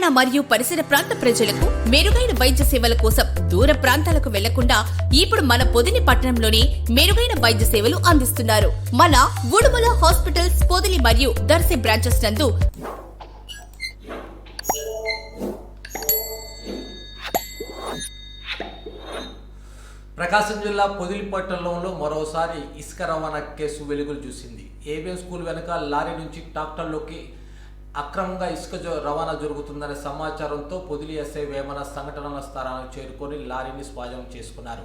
తెలంగాణ మరియు పరిసర ప్రాంత ప్రజలకు మెరుగైన వైద్య సేవల కోసం దూర ప్రాంతాలకు వెళ్ళకుండా ఇప్పుడు మన పొదిని పట్టణంలోనే మెరుగైన వైద్య సేవలు అందిస్తున్నారు. మన ఉడుమల హాస్పిటల్స్ పొదిలి మరియు దర్శి బ్రాంచెస్ నందు ప్రకాశం జిల్లా పొదిలిపట్టణంలో మరోసారి ఇసుక రవాణా కేసు వెలుగులు చూసింది. ఏబిఎం స్కూల్ వెనుక లారీ నుంచి ట్రాక్టర్లోకి అక్రమంగా ఇసుక రవాణా జరుగుతుందనే సమాచారంతో పొదిలి ఎస్ఐ వేమన సంఘటనల స్థానానికి చేరుకొని లారీని స్వాధీనం చేసుకున్నారు.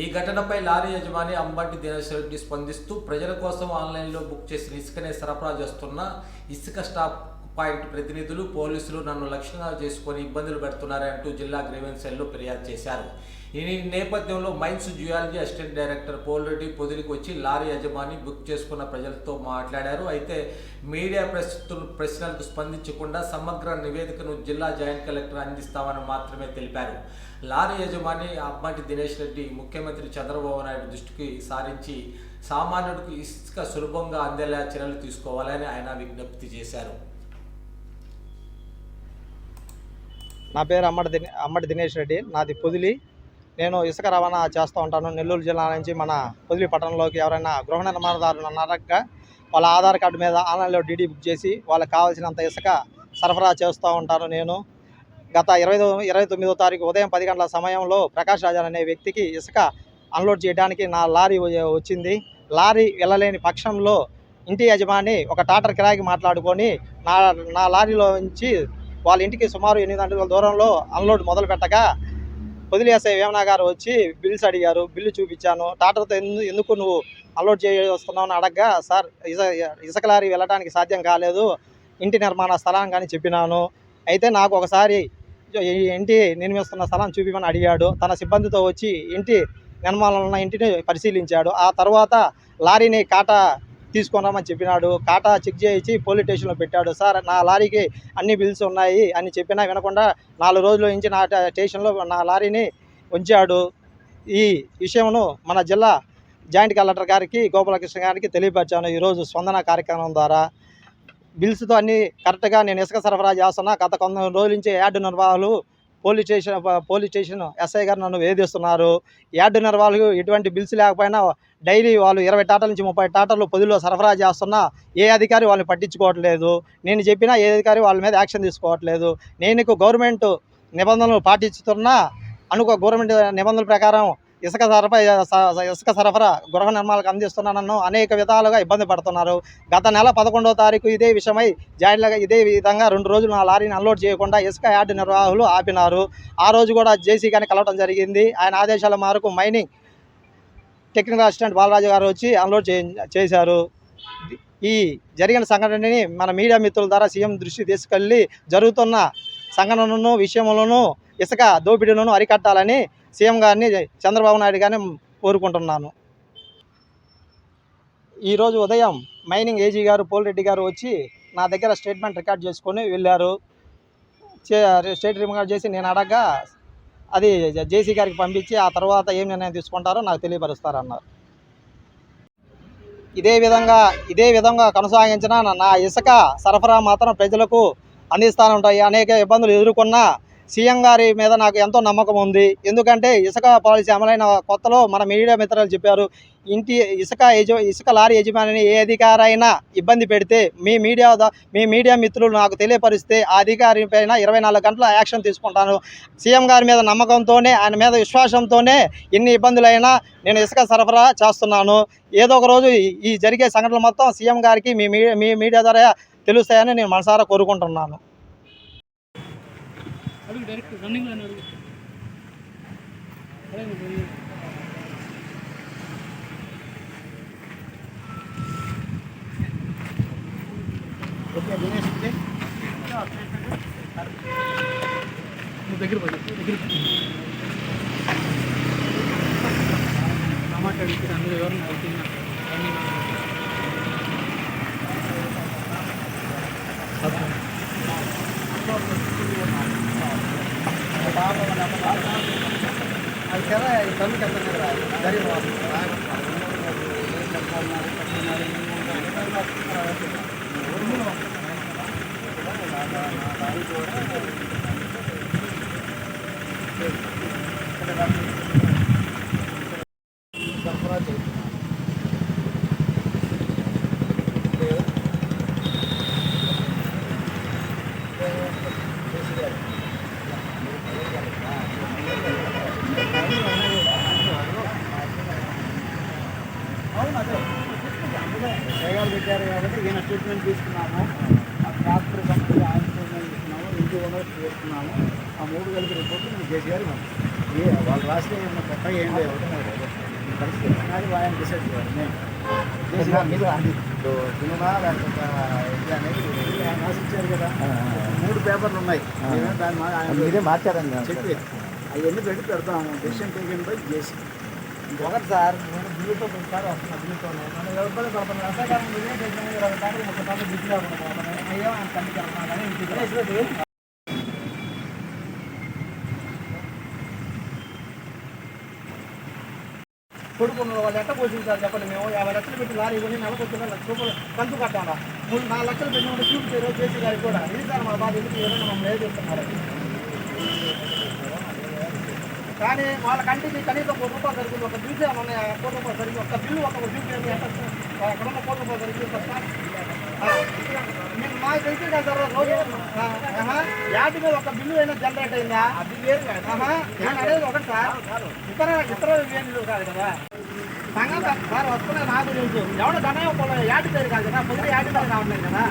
ఈ ఘటనపై లారీ యజమాని అంబటి దినేష్ రెడ్డి స్పందిస్తూ ప్రజల కోసం ఆన్లైన్లో బుక్ చేసిన ఇసుకనే సరఫరా చేస్తున్న ఇసుక స్టాప్ పాయింట్ ప్రతినిధులు పోలీసులు నన్ను లక్ష్యంగా చేసుకొని ఇబ్బందులు పెడుతున్నారంటూ జిల్లా గ్రీవెన్స్ సెల్లో ఫిర్యాదు చేశారు. ఈ నేపథ్యంలో mines geology assistant director Polreddy పొదిలికి వచ్చి లారీ యజమాని బుక్ చేసుకున్న ప్రజలతో మాట్లాడారు. అయితే మీడియా ప్రస్తుతులు ప్రశ్నలకు స్పందించకుండా సమగ్ర నివేదికను జిల్లా జాయింట్ కలెక్టర్ అందిస్తామని మాత్రమే తెలిపారు. లారీ యజమాని అమ్మంటి దినేష్ రెడ్డి ముఖ్యమంత్రి చంద్రబాబు నాయుడు దృష్టికి సారించి సామాన్యుడికి ఇసుక సులభంగా అందేలా చర్యలు తీసుకోవాలని ఆయన విజ్ఞప్తి చేశారు. నా పేరు అమ్మడి దినే అమ్మడి దినేష్ రెడ్డి. నాది పొదిలి. నేను ఇసుక రవాణా చేస్తూ ఉంటాను. నెల్లూరు జిల్లా నుంచి మన పొదిలి పట్టణంలోకి ఎవరైనా గృహ నిర్మాణదారులు ఉన్నారక వాళ్ళ ఆధార్ కార్డు మీద ఆన్లైన్లో డీడీ బుక్ చేసి వాళ్ళకి కావాల్సినంత ఇసుక సరఫరా చేస్తూ ఉంటాను నేను. గత ఇరవై ఇరవై తొమ్మిదో తారీఖు ఉదయం పది గంటల సమయంలో ప్రకాష్ రాజన్ అనే వ్యక్తికి ఇసుక అన్లోడ్ చేయడానికి నా లారీ వచ్చింది. లారీ వెళ్ళలేని పక్షంలో ఇంటి యజమాని ఒక టాటర్ కిరాయికి మాట్లాడుకొని నా నా లారీలో నుంచి వాళ్ళ ఇంటికి సుమారు ఎనిమిది గంటల దూరంలో అన్లోడ్ మొదలు పెట్టగా వదిలేసే వేమనా గారు వచ్చి బిల్స్ అడిగారు బిల్లు చూపించాను. టాటర్తో ఎందు ఎందుకు నువ్వు అలౌట్ చేస్తున్నావు అని అడగ్గా సార్ ఇస ఇసుక లారీ వెళ్ళడానికి సాధ్యం కాలేదు. ఇంటి నిర్మాణ స్థలం కానీ చెప్పినాను. అయితే నాకు ఒకసారి ఈ ఇంటి నిర్మిస్తున్న స్థలం చూపిమని అడిగాడు. తన సిబ్బందితో వచ్చి ఇంటి నిర్మాణం ఉన్న ఇంటిని పరిశీలించాడు. ఆ తర్వాత లారీని కాటా తీసుకొని రమ్మని చెప్పినాడు. కాటా చెక్ చేయించి పోలీస్ స్టేషన్లో పెట్టాడు. సార్ నా లారీకి అన్ని బిల్స్ ఉన్నాయి అని చెప్పినా వినకుండా నాలుగు రోజుల నుంచి నా స్టేషన్లో నా లారీని ఉంచాడు. ఈ విషయమును మన జిల్లా జాయింట్ కలెక్టర్ గారికి గోపాలకృష్ణ గారికి తెలియపరిచాను. ఈరోజు స్పందన కార్యక్రమం ద్వారా బిల్స్తో అన్ని కరెక్ట్గా నేను ఇసుక సరఫరా చేస్తున్నా. గత కొంత రోజుల నుంచి యార్డు నిర్వాహకులు police station police station SI గారు నన్ను వేధిస్తున్నారు. యార్డు వాళ్ళు ఎటువంటి బిల్స్ లేకపోయినా డైలీ వాళ్ళు ఇరవై టాటల నుంచి ముప్పై టాటలు పొదుల్లో సరఫరా చేస్తున్నా ఏ అధికారి వాళ్ళని పట్టించుకోవట్లేదు. నేను చెప్పినా ఏ అధికారి వాళ్ళ మీద యాక్షన్ తీసుకోవట్లేదు. నేను గవర్నమెంట్ నిబంధనలు పాటిస్తున్నా అనుకో గవర్నమెంట్ నిబంధనల ప్రకారం ఇసుక సరఫరా స- ఇసుక సరఫరా గృహ నిర్మాణాలకు అందిస్తున్నానన్ను అనేక విధాలుగా ఇబ్బంది పడుతున్నారు. గత నెల పదకొండవ తారీఖు ఇదే విషయమై జాయింట్గా ఇదే విధంగా రెండు రోజులు నా లారీని అన్లోడ్ చేయకుండా ఇసుక యార్డు నిర్వాహకులు ఆపినారు. ఆ రోజు కూడా జేసీ కానీ కలవడం జరిగింది. ఆయన ఆదేశాల మేరకు మైనింగ్ టెక్నికల్ అసిస్టెంట్ బాలరాజు గారు వచ్చి అన్లోడ్ చే చేశారు. ఈ జరిగిన సంఘటనని మన మీడియా మిత్రుల ద్వారా సీఎం దృష్టి తీసుకెళ్ళి జరుగుతున్న సంఘటనను విషయంలోనూ ఇసుక దోపిడీలను అరికట్టాలని సీఎం గారిని చంద్రబాబు నాయుడు గారిని కోరుకుంటున్నాను. ఈరోజు ఉదయం మైనింగ్ ఏజీ గారు పోలిరెడ్డి గారు వచ్చి నా దగ్గర స్టేట్మెంట్ రికార్డ్ చేసుకొని వెళ్ళారు. చే- స్టేట్ రికార్డ్ చేసి నేను అడగగా అది జేసీ గారికి పంపించి ఆ తర్వాత ఏం నిర్ణయం తీసుకుంటారో నాకు తెలియపరుస్తారన్నారు. ఇదే విధంగా ఇదే విధంగా కొనసాగించిన నా- ఇసుక సరఫరా మాత్రం ప్రజలకు అందిస్తూ ఉంటాయి అనేక ఇబ్బందులు ఎదుర్కొన్నా సీఎం గారి మీద నాకు ఎంతో నమ్మకం ఉంది. ఎందుకంటే ఇసుక పాలసీ అమలైన కొత్తలో మన మీడియా మిత్రులు చెప్పారు ఇంటి ఇసుక యజ ఇసుక లారీ యజమానిని ఏ అధికారైనా ఇబ్బంది పెడితే మీ మీడియా మీ మీడియా మిత్రులు నాకు తెలియపరిస్తే ఆ అధికారి పైన ఇరవై నాలుగు గంటల యాక్షన్ తీసుకుంటాను. సీఎం గారి మీద నమ్మకంతోనే ఆయన మీద విశ్వాసంతోనే ఎన్ని ఇబ్బందులైనా నేను ఇసుక సరఫరా చేస్తున్నాను. ఏదో ఒక రోజు ఈ- జరిగే సంఘటనలు మొత్తం సీఎం గారికి మీ మీడియా మీ మీడియా ద్వారా తెలుస్తాయని నేను మనసారా కోరుకుంటున్నాను. అడుగు డైరెక్ట్ రన్నింగ్ అడుగు అడగండి, రన్నింగ్. నువ్వు దగ్గర పోయి దగ్గర టమాటా అడిగితే అందులో ఎవరిని అవుతున్నా అది కదా ఈ తల్లికి ఎంత జరిగిన అది పేమెంట్ తీసుకున్నాము. ఆ ట్రాక్టర్ కంపెనీ ఆయన పేమెంట్ తీసుకున్నాము ఇంటి ఓనర్ చేసుకున్నాము ఆ మూడు కలిపి రిపోర్ట్ మేము జేసీ గారు ఏ వాళ్ళు రాస్తే ఏమన్నా కొత్త ఏం లేదు. పరిస్థితి అది ఆయన డిసైడ్ చేయాలి. మేము జేసీ గారు మీద సినిమా లేకపోతే అనేది ఆయన రాసిచ్చారు కదా. మూడు పేపర్లు ఉన్నాయి. మేమే దాని మా- ఆయన మీరే మార్చారండి చెప్పి అవన్నీ పెట్టి పెడతాము. డెసిషన్ టేకెన్ బై చేసి ఒకటి సార్ నేను. బిల్లుతో సార్ వస్తున్నా బిల్లుతో మనం ఎవరి పని పడుతున్నాం వ్యవసాయకాలం మీదే డెసిషన్ ఇరవై టాకులు ముప్పై టాకులు బిల్లు అయ్యో కంటికి వెళ్తున్నాం కానీ ఇంటికి కొడుకున్న వాళ్ళు ఎట్ట పోషించారు చెప్పండి మేము? యాభై లక్షలు పెట్టి లారీ కొని నెలకు వచ్చిన లక్ష రూపాయలు కంతు కట్టాలా? మూడు నాలుగు లక్షలు పెట్టి చూపించారు చేసి గారికి కూడా. ఇది సార్ మా బాధ ఎందుకు ఏదైనా మమ్మల్ని ఏది చెప్తున్నారు కానీ వాళ్ళ కంటికి కనీసం కోటి రూపాయలు సరిగ్గా ఒక బిల్లు ఏమన్నా ఉన్నాయా కోటి రూపాయలు సరిగ్గా ఒక బిల్లు ఒక బిల్లు ఏంటి ఎంత ఎక్కడ ఉన్న కోటి రూపాయలు సరిగ్గా మీకు మాకు తెలిసి కదా సార్ రోజు యాటి మీద ఒక బిల్లు అయినా జనరేట్ అయిందా? ఆహా, నేను అనేది ఒకటి సార్. ఇతర ఇతర వేలు కాదు కదా. సంగతి సార్ వస్తున్నా నాకు తెలుసు. ఎవడ ధనం యాటి పేరు కాదు కదా. పొద్దు యాటి పేరు రావట్లేదు కదా.